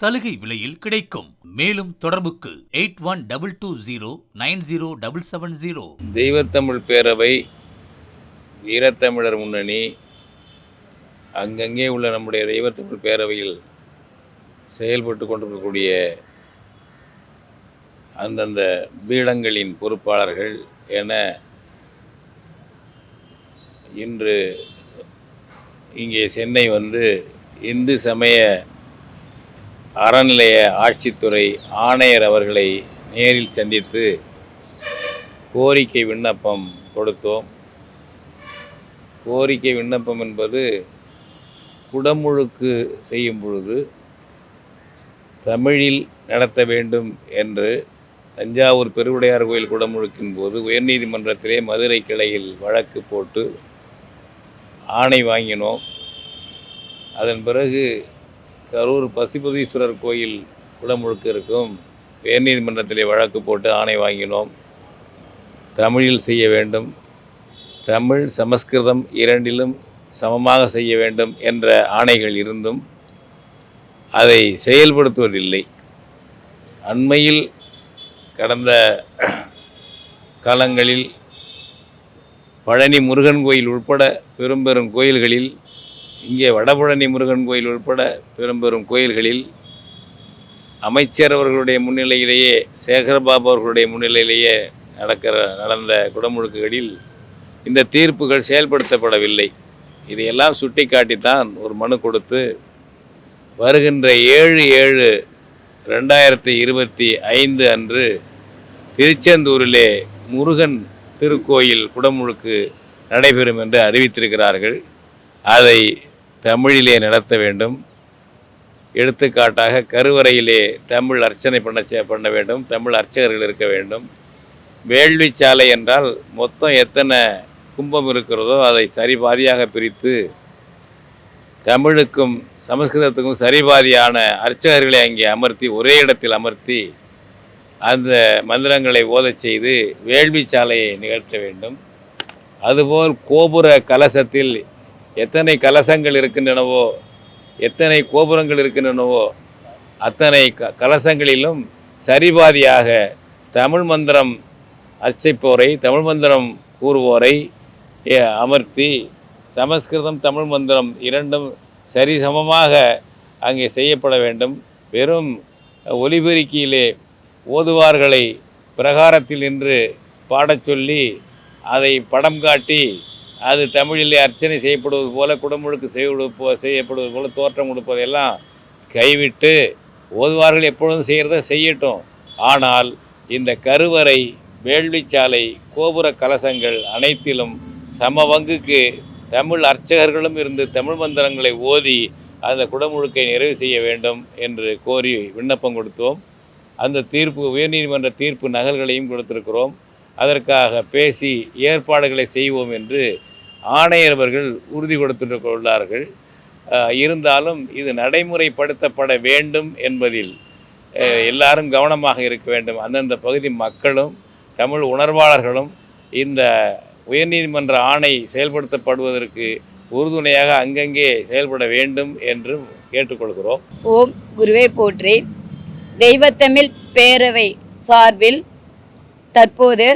சலுகை விலையில் கிடைக்கும். மேலும் தொடர்புக்கு eight one double two zero nine zero double seven zero. தெய்வத்தமிழ் பேரவை வீரத்தமிழர் முன்னணி அங்கங்கே உள்ள நம்முடைய தெய்வத்தமிழ் பேரவையில் செயல்பட்டு கொண்டிருக்கக்கூடிய அந்தந்த பீடங்களின் பொறுப்பாளர்கள் என இன்று இங்கே சென்னை வந்து இந்து சமய அறநிலைய ஆட்சித்துறை ஆணையர் அவர்களை நேரில் சந்தித்து கோரிக்கை விண்ணப்பம் கொடுத்தோம். கோரிக்கை விண்ணப்பம் என்பது குடமுழுக்கு செய்யும் பொழுது தமிழில் நடத்த வேண்டும் என்று தஞ்சாவூர் பெருவுடையார் கோயில் குடமுழுக்கின் போது உயர்நீதிமன்றத்திலே மதுரை கிளையில் வழக்கு போட்டு ஆணை வாங்கினோம். அதன் பிறகு கரூர் பசுபதீஸ்வரர் கோயில் குடமுழுக்க இருக்கும். உயர்நீதிமன்றத்திலே வழக்கு போட்டு ஆணை வாங்கினோம். தமிழில் செய்ய வேண்டும். தமிழ் சமஸ்கிருதம் இரண்டிலும் சமமாக செய்ய வேண்டும் என்ற ஆணைகள் இருந்தும் அதை செயல்படுத்துவதில்லை. அண்மையில் கடந்த காலங்களில் பழனி முருகன் கோயில் உட்பட பெரும் பெரும் கோயில்களில் இங்கே வடபழனி முருகன் கோயில் உட்பட பெரும் பெரும் கோயில்களில் அமைச்சர் அவர்களுடைய முன்னிலையிலேயே சேகரபாபு அவர்களுடைய முன்னிலையிலேயே நடக்கிற நடந்த குடமுழுக்குகளில் இந்த தீர்ப்புகள் செயல்படுத்தப்படவில்லை. இதையெல்லாம் சுட்டிக்காட்டித்தான் ஒரு மனு கொடுத்து வருகின்ற ஏழு ஏழு ரெண்டாயிரத்தி இருபத்தி ஐந்து அன்று திருச்செந்தூரிலே முருகன் திருக்கோயில் குடமுழுக்கு நடைபெறும் என்று அறிவித்திருக்கிறார்கள். அதை தமிழிலே நடத்த வேண்டும். எடுத்துக்காட்டாக கருவறையிலே தமிழ் அர்ச்சனை பண்ண பண்ண வேண்டும். தமிழ் அர்ச்சகர்கள் இருக்க வேண்டும். வேள்வி சாலை என்றால் மொத்தம் எத்தனை கும்பம் இருக்கிறதோ அதை சரிபாதியாக பிரித்து தமிழுக்கும் சமஸ்கிருதத்துக்கும் சரிபாதியான அர்ச்சகர்களை அங்கே அமர்த்தி ஒரே இடத்தில் அமர்த்தி அந்த மந்திரங்களை ஓதச் செய்து வேள்வி சாலையை நிகழ்த்த வேண்டும். அதுபோல் கோபுர கலசத்தில் எத்தனை கலசங்கள் இருக்கின்றனவோ எத்தனை கோபுரங்கள் இருக்கின்றனவோ அத்தனை க கலசங்களிலும் சரிபாதியாக தமிழ் மந்திரம் அர்ச்சிப்போரை தமிழ் மந்திரம் கூறுவோரை அமர்த்தி சமஸ்கிருதம் தமிழ் மந்திரம் இரண்டும் சரிசமமாக அங்கே செய்யப்பட வேண்டும். வெறும் ஒலிபெருக்கியிலே ஓதுவார்களை பிரகாரத்தில் நின்று பாடச் சொல்லி அதை படம் காட்டி அது தமிழிலே அர்ச்சனை செய்யப்படுவது போல குடமுழுக்கு செய்யப்படுவது போ செய்யப்படுவது போல தோற்றம் கொடுப்பதையெல்லாம் கைவிட்டு ஓதுவார்கள் எப்பொழுதும் செய்கிறத செய்யட்டும். ஆனால் இந்த கருவறை வேள்விச்சாலை கோபுர கலசங்கள் அனைத்திலும் சம பங்குக்கு தமிழ் அர்ச்சகர்களும் இருந்து தமிழ் மந்திரங்களை ஓதி அந்த குடமுழுக்கை நிறைவு செய்ய வேண்டும் என்று கோரி விண்ணப்பம் கொடுத்தோம். அந்த தீர்ப்பு உயர்நீதிமன்ற தீர்ப்பு நகல்களையும் கொடுத்திருக்கிறோம். அதற்காக பேசி ஏற்பாடுகளை செய்வோம் என்று ஆணையர் அவர்கள் உறுதி கொடுத்துட்டு கொள்ளார்கள் இருந்தாலும் இது நடைமுறைப்படுத்தப்பட வேண்டும் என்பதில் எல்லாரும் கவனமாக இருக்க வேண்டும். அந்தந்த பகுதி மக்களும் தமிழ் உணர்வாளர்களும் இந்த உயர்நீதிமன்ற ஆணை செயல்படுத்தப்படுவதற்கு உறுதுணையாக அங்கங்கே செயல்பட வேண்டும் என்றும் கேட்டுக்கொள்கிறோம். ஓம் குருவே போற்றி. தெய்வத்தமிழ் பேரவை சார்பில் தற்போது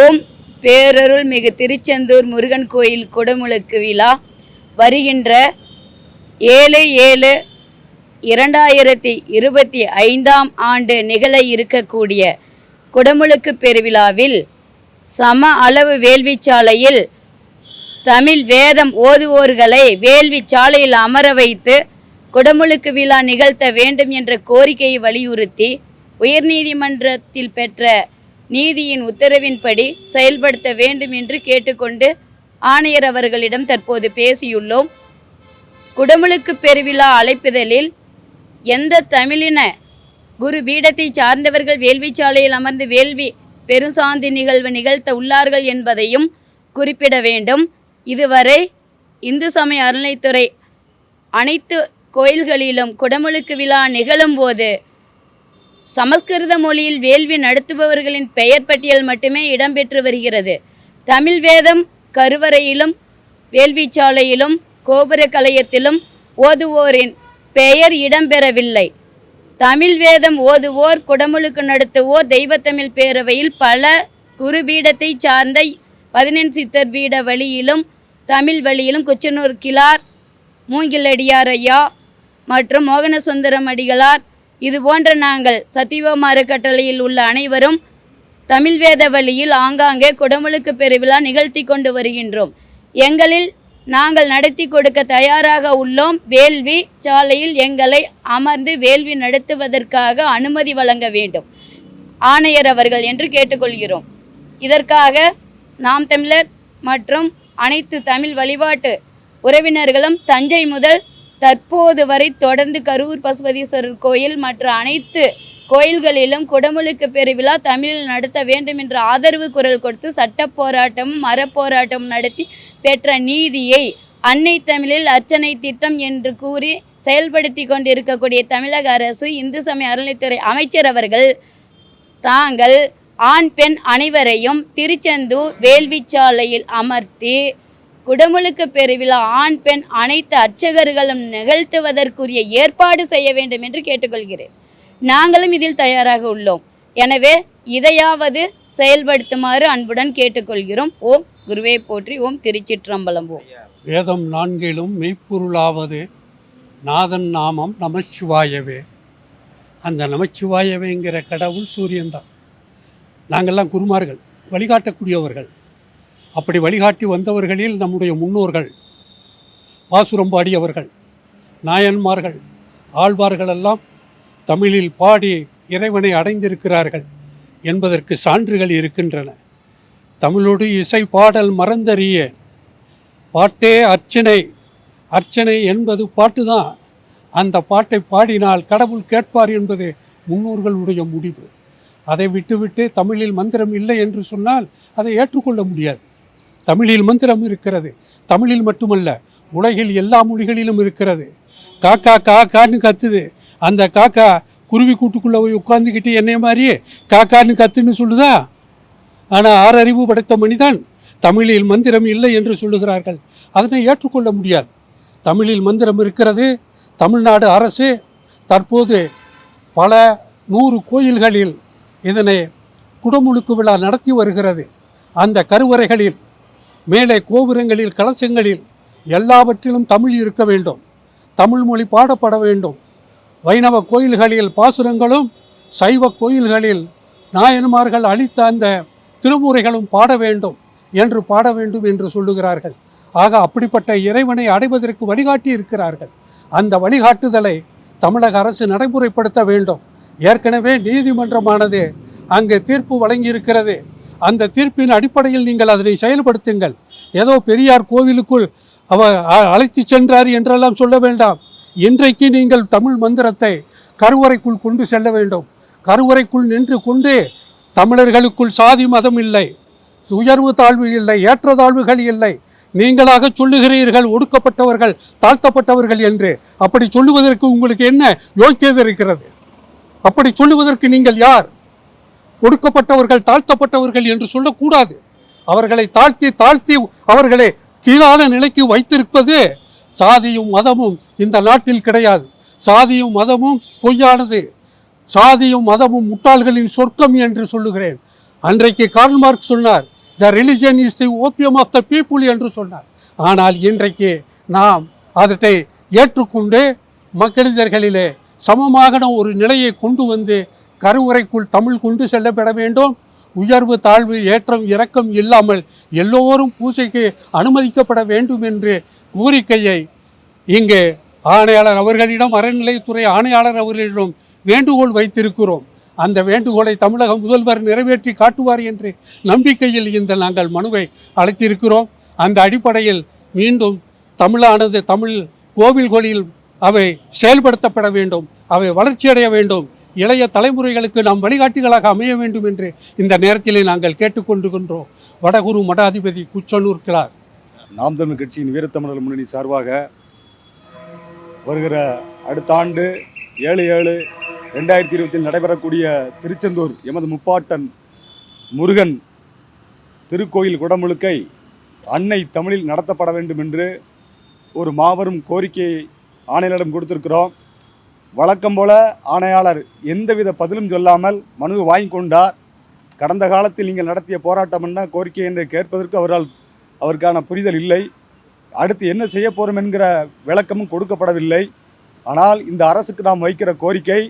ஓம் பேரருள் மிகு திருச்செந்தூர் முருகன் கோயில் குடமுழுக்கு விழா வருகின்ற ஏழு ஏழு இரண்டாயிரத்தி இருபத்தி ஐந்தாம் ஆண்டு நிகழ இருக்கக்கூடிய குடமுழுக்கு பெருவிழாவில் சம அளவு வேள்விச்சாலையில் தமிழ் வேதம் ஓதுவோர்களை வேள்வி சாலையில் அமர வைத்து குடமுழுக்கு விழா நிகழ்த்த வேண்டும் என்ற கோரிக்கையை வலியுறுத்தி உயர்நீதிமன்றத்தில் பெற்ற நீதியின் உத்தரவின்படி செயல்படுத்த வேண்டும் என்று கேட்டுக்கொண்டு ஆணையர் அவர்களிடம் தற்போது பேசியுள்ளோம். குடமுழுக்கு பெருவிழா அழைப்புதலில் எந்த தமிழின குரு பீடத்தை சார்ந்தவர்கள் வேள்வி சாலையில் அமர்ந்து வேள்வி பெருசாந்தி நிகழ்வு நிகழ்த்த உள்ளார்கள் என்பதையும் குறிப்பிட வேண்டும். இதுவரை இந்து சமய அறநிலைத்துறை அனைத்து கோயில்களிலும் குடமுழுக்கு விழா நிகழும்போது சமஸ்கிருத மொழியில் வேள்வி நடத்துபவர்களின் பெயர் பட்டியல் மட்டுமே இடம்பெற்று வருகிறது. தமிழ் வேதம் கருவறையிலும் வேள்விச்சாலையிலும் கோபுர கலையத்திலும் ஓதுவோரின் பெயர் இடம்பெறவில்லை. தமிழ் வேதம் ஓதுவோர் குடமுழுக்கு நடத்துவோர் தெய்வத்தமிழ் பேரவையில் பல குருபீடத்தை சார்ந்த பதினெண் சித்தர் பீட வழியிலும் தமிழ் வழியிலும் குச்சனூர் கிளார் மூங்கிலடியார் ஐயா மற்றும் மோகனசுந்தரம் அடிகளார் இது போன்ற நாங்கள் சத்தியவோம அறக்கட்டளையில் உள்ள அனைவரும் தமிழ் வேத வழியில் ஆங்காங்கே குடமுழுக்கு பெருவிழா நிகழ்த்தி கொண்டு வருகின்றோம். எங்களில் நாங்கள் நடத்தி கொடுக்க தயாராக உள்ளோம். வேள்வி சாலையில் எங்களை அமர்ந்து வேள்வி நடத்துவதற்காக அனுமதி வழங்க வேண்டும். ஆணையர் அவர்கள் என்று கேட்டுக்கொள்கிறோம். இதற்காக நாம் தமிழர் மற்றும் அனைத்து தமிழ் வழிபாட்டு உறவினர்களும் தஞ்சை முதல் தற்போது வரை தொடர்ந்து கரூர் பசுபதீஸ்வரர் கோயில் மற்ற அனைத்து கோயில்களிலும் குடமுழுக்கு பெருவிழா தமிழில் நடத்த வேண்டும் என்ற ஆதரவு குரல் கொடுத்து சட்ட போராட்டமும் மரப்போராட்டமும் நடத்தி பெற்ற நீதியை அன்னை தமிழில் அர்ச்சனை திட்டம் என்று கூறி செயல்படுத்தி கொண்டிருக்கக்கூடிய தமிழக அரசு இந்து சமய அறநிலைத்துறை அமைச்சர் அவர்கள் தாங்கள் ஆண் பெண் அனைவரையும் திருச்செந்தூர் வேள்விச்சாலையில் அமர்த்தி குடமுழுக்கு பெருவிழா ஆண் பெண் அனைத்து அர்ச்சகர்களும் நிகழ்த்துவதற்குரிய ஏற்பாடு செய்ய வேண்டும் என்று கேட்டுக்கொள்கிறேன். நாங்களும் இதில் தயாராக உள்ளோம். எனவே இதையாவது செயல்படுத்துமாறு அன்புடன் கேட்டுக்கொள்கிறோம். ஓம் குருவே போற்றி ஓம் திருச்சிற்றம்பலம் ஓம். வேதம் நான்கிலும் மெய்ப்பொருளாவது நாதன் நாமம் நமச்சிவாயவே. அந்த நமச்சிவாயவேங்கிற கடவுள் சூரியன்தான். நாங்கள்லாம் குருமார்கள் வழிகாட்டக்கூடியவர்கள். அப்படி வழிகாட்டி வந்தவர்களில் நம்முடைய முன்னோர்கள் பாசுரம் பாடியவர்கள் நாயன்மார்கள் ஆழ்வார்களெல்லாம் தமிழில் பாடி இறைவனை அடைந்திருக்கிறார்கள் என்பதற்கு சான்றுகள் இருக்கின்றன. தமிழோடு இசை பாடல் மறந்தறிய பாட்டே அர்ச்சனை அர்ச்சனை என்பது பாட்டு தான் அந்த பாட்டை பாடினால் கடவுள் கேட்பார் என்பது முன்னோர்களுடைய முடிவு. அதை விட்டுவிட்டு தமிழில் மந்திரம் இல்லை என்று சொன்னால் அதை ஏற்றுக்கொள்ள முடியாது. தமிழில் மந்திரம் இருக்கிறது. தமிழில் மட்டுமல்ல உலகில் எல்லா மொழிகளிலும் இருக்கிறது. காக்கா கா கான்னு கத்துது. அந்த காக்கா குருவி கூட்டுக்குள்ளே போய் உட்காந்துக்கிட்டு என்னைய மாதிரியே காக்கான்னு கத்துன்னு சொல்லுதா? ஆனால் ஆறறிவு படைத்த மனிதன் தமிழில் மந்திரம் இல்லை என்று சொல்லுகிறார்கள். அதனை ஏற்றுக்கொள்ள முடியாது. தமிழில் மந்திரம் இருக்கிறது. தமிழ்நாடு அரசு தற்போது பல நூறு கோயில்களில் இதனை குடமுழுக்கு விழா நடத்தி வருகிறது. அந்த கருவறைகளில் மேலே கோபுரங்களில் கலசங்களில் எல்லாவற்றிலும் தமிழ் இருக்க வேண்டும். தமிழ் மொழி பாடப்பட வேண்டும். வைணவ கோயில்களில் பாசுரங்களும் சைவ கோயில்களில் நாயன்மார்கள் அளித்த அந்த திருமுறைகளும் பாட வேண்டும் என்று பாட வேண்டும் என்று சொல்லுகிறார்கள். ஆக அப்படிப்பட்ட இறைவனை அடைவதற்கு வழிகாட்டி இருக்கிறார்கள். அந்த வழிகாட்டுதலை தமிழக அரசு நடைமுறைப்படுத்த வேண்டும். ஏற்கனவே நீதிமன்றமானது அங்கு தீர்ப்பு வழங்கியிருக்கிறது. அந்த தீர்ப்பின் அடிப்படையில் நீங்கள் அதனை செயல்படுத்துங்கள். ஏதோ பெரியார் கோவிலுக்குள் அவர் அழைத்து அழைத்துச் சென்றார் என்றெல்லாம் சொல்ல வேண்டாம். இன்றைக்கு நீங்கள் தமிழ் மந்திரத்தை கருவறைக்குள் கொண்டு செல்ல வேண்டும். கருவறைக்குள் நின்று கொண்டு தமிழர்களுக்குள் சாதி மதம் இல்லை. உயர்வு தாழ்வு இல்லை ஏற்றத்தாழ்வுகள் இல்லை. நீங்களாக சொல்லுகிறீர்கள் ஒடுக்கப்பட்டவர்கள் தாழ்த்தப்பட்டவர்கள் என்று. அப்படி சொல்லுவதற்கு உங்களுக்கு என்ன யோக்கியது இருக்கிறது? அப்படி சொல்லுவதற்கு நீங்கள் யார்? ஒடுக்கப்பட்டவர்கள் தாழ்த்தப்பட்டவர்கள் என்று சொல்லக்கூடாது. அவர்களை தாழ்த்தி தாழ்த்தி அவர்களை கீழான நிலைக்கு வைத்திருப்பது சாதியும் மதமும் இந்த நாட்டில் கிடையாது. சாதியும் மதமும் பொய்யானது. சாதியும் மதமும் முட்டாள்களின் சொர்க்கம் என்று சொல்லுகிறேன். அன்றைக்கு கார்ல் மார்க் சொன்னார் the religion is the opium of the people என்று சொன்னார். ஆனால் இன்றைக்கு நாம் அதனை ஏற்றுக்கொண்டு மக்களிதர்களிலே சமமாக ஒரு நிலையை கொண்டு வந்து கருவுரைக்குள் தமிழ் கொண்டு செல்லப்பட வேண்டும். உயர்வு தாழ்வு ஏற்றம் இறக்கம் இல்லாமல் எல்லோரும் பூஜைக்கு அனுமதிக்கப்பட வேண்டும் என்று கோரிக்கையை இங்கு ஆணையாளர் அவர்களிடம் அறநிலையத்துறை ஆணையாளர் அவர்களிடம் வேண்டுகோள் வைத்திருக்கிறோம். அந்த வேண்டுகோளை தமிழக முதல்வர் நிறைவேற்றி காட்டுவார் என்று நம்பிக்கையில் இந்த நாங்கள் மனுவை அழைத்திருக்கிறோம் அந்த அடிப்படையில் மீண்டும் தமிழானது தமிழ் கோவில்களில் அவை செயல்படுத்தப்பட வேண்டும். அவை வளர்ச்சியடைய வேண்டும். இளைய தலைமுறைகளுக்கு நாம் வழிகாட்டிகளாக அமைய வேண்டும் என்று இந்த நேரத்திலே நாங்கள் கேட்டுக்கொண்டுகின்றோம் வடகுரு மடாதிபதி குச்சனூர் கிளார் நாம் தமிழ் கட்சியின் வீரத்தமிழர் முன்னணி சார்பாக வருகிற அடுத்த ஆண்டு ஏழு ஏழு ரெண்டாயிரத்தி இருபத்தில் நடைபெறக்கூடிய திருச்செந்தூர் எமது முப்பாட்டன் முருகன் திருக்கோயில் குடமுழுக்கை அன்னை தமிழில் நடத்தப்பட வேண்டும் என்று ஒரு மாபெரும் கோரிக்கையை ஆணையரிடம் கொடுத்திருக்கிறோம். வழக்கம் போல ஆணையாளர் எந்தவித பதிலும் சொல்லாமல் மனுவை வாங்கி கொண்டார். கடந்த காலத்தில் நீங்கள் நடத்திய போராட்டம் என்ன? கோரிக்கை என்று கேட்பதற்கு அவரால் அவருக்கான புரிதல் இல்லை. அடுத்து என்ன செய்ய போகிறோம் என்கிற விளக்கமும் கொடுக்கப்படவில்லை. ஆனால் இந்த அரசுக்கு நாம் வைக்கிற கோரிக்கை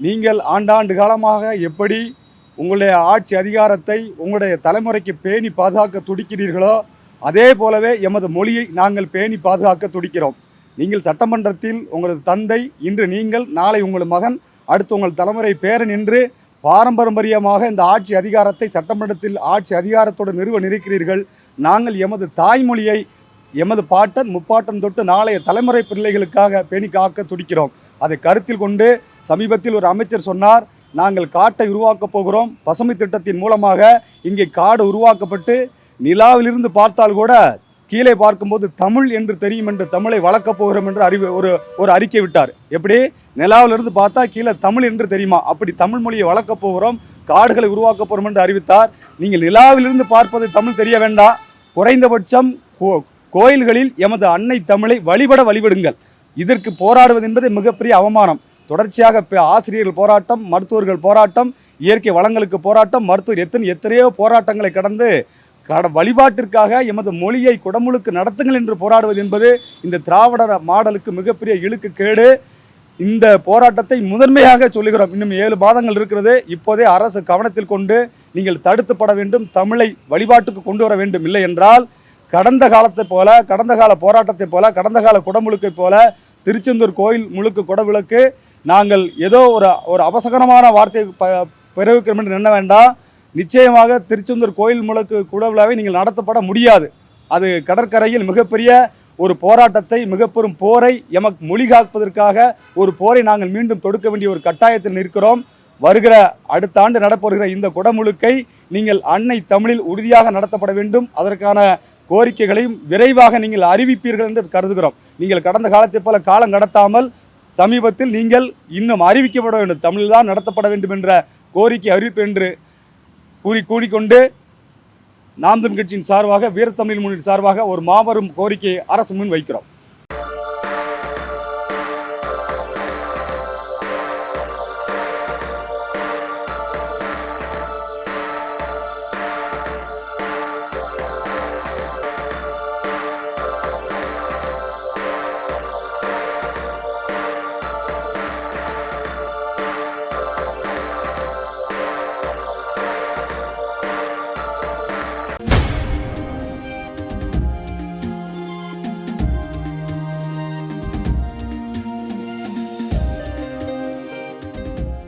நீங்கள் ஆண்டாண்டு காலமாக எப்படி உங்களுடைய ஆட்சி அதிகாரத்தை உங்களுடைய தலைமுறைக்கு பேணி பாதுகாக்க துடிக்கிறீர்களோ அதே போலவே எமது மொழியை நாங்கள் பேணி பாதுகாக்க துடிக்கிறோம். நீங்கள் சட்டமன்றத்தில் உங்களது தந்தை இன்று நீங்கள் நாளை உங்கள் மகன் அடுத்து உங்கள் தலைமுறை பேரன் என்று பாரம்பரியமாக இந்த ஆட்சி அதிகாரத்தை சட்டமன்றத்தில் ஆட்சி அதிகாரத்தோடு நிறுவ நிற்கிறீர்கள் நாங்கள் எமது தாய்மொழியை எமது பாட்டன் முப்பாட்டன் தொட்டு நாளைய தலைமுறை பிள்ளைகளுக்காக பேணி காக்க துடிக்கிறோம். அதை கருத்தில் கொண்டு சமீபத்தில் ஒரு அமைச்சர் சொன்னார் நாங்கள் காட்டை உருவாக்கப் போகிறோம். பசுமை திட்டத்தின் மூலமாக இங்கே காடு உருவாக்கப்பட்டு நிலாவிலிருந்து பார்த்தால் கூட கீழே பார்க்கும்போது தமிழ் என்று தெரியும் என்று தமிழை வளர்க்கப் போகிறோம் என்று அறிவு ஒரு ஒரு அறிக்கை விட்டார். எப்படி? நிலாவிலிருந்து பார்த்தா கீழே தமிழ் என்று தெரியுமா? அப்படி தமிழ் மொழியை வளர்க்கப் போகிறோம் காடுகளை உருவாக்கப் போகிறோம் என்று அறிவித்தார். நீங்கள் நிலாவிலிருந்து பார்ப்பது தமிழ் தெரிய வேண்டாம். குறைந்தபட்சம் கோ- கோயில்களில் எமது அன்னை தமிழை வழிபட வழிபடுங்கள். இதற்கு போராடுவது என்பது மிகப்பெரிய அவமானம். தொடர்ச்சியாக ஆசிரியர்கள் போராட்டம் மருத்துவர்கள் போராட்டம் இயற்கை வளங்களுக்கு போராட்டம் மருத்துவர் எத்தனை எத்தனையோ போராட்டங்களை கடந்து கட வழிபாட்டிற்காக எமது மொழியை குடமுழுக்கு நடத்துங்கள் என்று போராடுவது என்பது இந்த திராவிட மாடலுக்கு மிகப்பெரிய இழுக்கு கேடு. இந்த போராட்டத்தை முதன்மையாக சொல்லுகிறோம். இன்னும் ஏழு மாதங்கள் இருக்கிறது. இப்போதே அரசு கவனத்தில் கொண்டு நீங்கள் தடுத்துப்பட வேண்டும். தமிழை வழிபாட்டுக்கு கொண்டு வர வேண்டும். இல்லை என்றால் கடந்த காலத்தை போல கடந்த கால போராட்டத்தை போல கடந்த கால குடமுழுக்கை போல திருச்செந்தூர் கோயில் முழுக்க குடவிளக்கு நாங்கள் ஏதோ ஒரு ஒரு அவசகரமான வார்த்தையை ப பிறவிக்கிறோம் என்று எண்ண வேண்டாம். நிச்சயமாக திருச்செந்தூர் கோயில் முழக்கு குடவிழாவை நீங்கள் நடத்தப்பட முடியாது. அது கடற்கரையில் மிகப்பெரிய ஒரு போராட்டத்தை மிகப்பெரும் போரை எமக்கு மொழி காப்பதற்காக ஒரு போரை நாங்கள் மீண்டும் தொடுக்க வேண்டிய ஒரு கட்டாயத்தில் நிற்கிறோம். வருகிற அடுத்த ஆண்டு நடப்போகிற இந்த குடமுழுக்கை நீங்கள் அன்னை தமிழில் உறுதியாக நடத்தப்பட வேண்டும். அதற்கான கோரிக்கைகளையும் விரைவாக நீங்கள் அறிவிப்பீர்கள் என்று கருதுகிறோம். நீங்கள் கடந்த காலத்தைப் போல காலம் கடத்தாமல் சமீபத்தில் நீங்கள் இன்னும் அறிவிக்கப்பட வேண்டும். தமிழில் தான் நடத்தப்பட வேண்டும் என்ற கோரிக்கை அறிவிப்பு என்று கூறி கூறிக்கொண்டு நாம் தமிழ் கட்சியின் சார்பாக வீரத்தமிழ் முன்னணி சார்பாக ஒரு மாபெரும் கோரிக்கையை அரசு முன் வைக்கிறோம்